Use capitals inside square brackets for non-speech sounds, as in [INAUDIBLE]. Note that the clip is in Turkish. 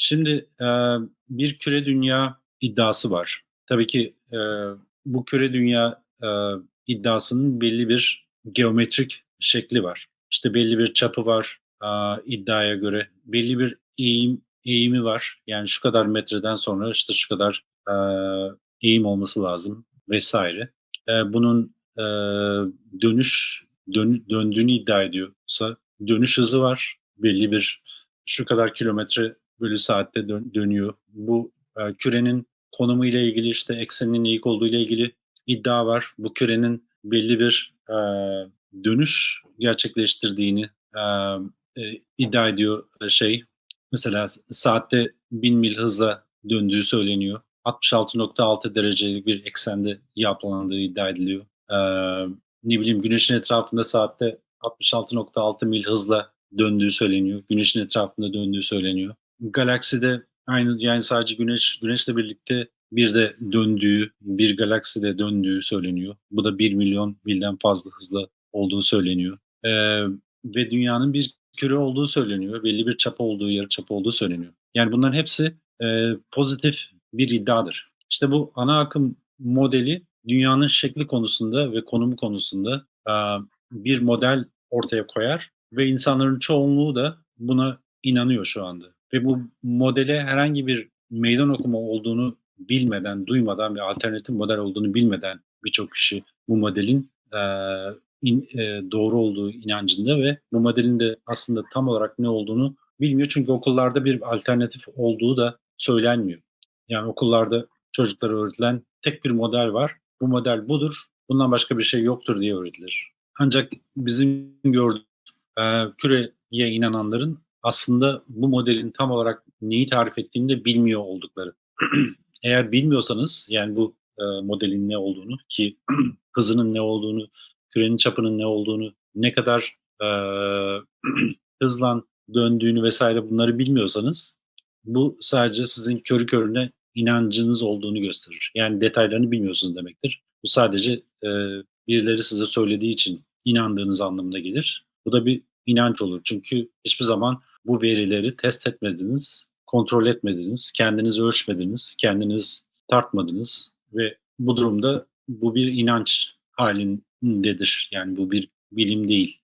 Şimdi e, bir küre dünya iddiası var. Tabii ki e, bu küre dünya e, iddiasının belli bir geometrik şekli var. İşte belli bir çapı var e, iddiaya göre. Belli bir eğim eğimi var. Yani şu kadar metreden sonra işte şu kadar e, eğim olması lazım vesaire. E, bunun e, dönüş dön, döndüğünü iddia ediyorsa dönüş hızı var. Belli bir şu kadar kilometre bölü saatte dön, dönüyor. Bu e, kürenin konumu ile ilgili işte ekseninin eğik olduğu ile ilgili iddia var. Bu kürenin belli bir e, dönüş gerçekleştirdiğini e, e, iddia ediyor şey. Mesela saatte 1000 mil hızla döndüğü söyleniyor. 66.6 derecelik bir eksende yapılandığı iddia ediliyor. Ee, ne bileyim güneşin etrafında saatte 66.6 mil hızla döndüğü söyleniyor. Güneşin etrafında döndüğü söyleniyor. Galakside aynı yani sadece güneş güneşle birlikte bir de döndüğü, bir galakside döndüğü söyleniyor. Bu da 1 milyon milden fazla hızla olduğu söyleniyor. Ee, ve dünyanın bir küre olduğu söyleniyor. Belli bir çapa olduğu, yarı çapa olduğu söyleniyor. Yani bunların hepsi e, pozitif bir iddiadır. İşte bu ana akım modeli dünyanın şekli konusunda ve konumu konusunda e, bir model ortaya koyar ve insanların çoğunluğu da buna inanıyor şu anda. Ve bu modele herhangi bir meydan okuma olduğunu bilmeden, duymadan ve alternatif model olduğunu bilmeden birçok kişi bu modelin e, in, e, doğru olduğu inancında ve bu modelin de aslında tam olarak ne olduğunu bilmiyor. Çünkü okullarda bir alternatif olduğu da söylenmiyor. Yani okullarda çocuklara öğretilen tek bir model var. Bu model budur. Bundan başka bir şey yoktur diye öğretilir. Ancak bizim gördüğümüz e, küreye inananların aslında bu modelin tam olarak neyi tarif ettiğini de bilmiyor oldukları. [CLEARS THROAT] Eğer bilmiyorsanız yani bu e, modelin ne olduğunu ki [CLEARS THROAT] hızının ne olduğunu, kürenin çapının ne olduğunu, ne kadar e, [CLEARS THROAT] hızlan döndüğünü vesaire bunları bilmiyorsanız bu sadece sizin körü körüne inancınız olduğunu gösterir. Yani detaylarını bilmiyorsunuz demektir. Bu sadece e, birileri size söylediği için inandığınız anlamına gelir. Bu da bir inanç olur. Çünkü hiçbir zaman bu verileri test etmediniz, kontrol etmediniz, kendiniz ölçmediniz, kendiniz tartmadınız ve bu durumda bu bir inanç halindedir. Yani bu bir bilim değil.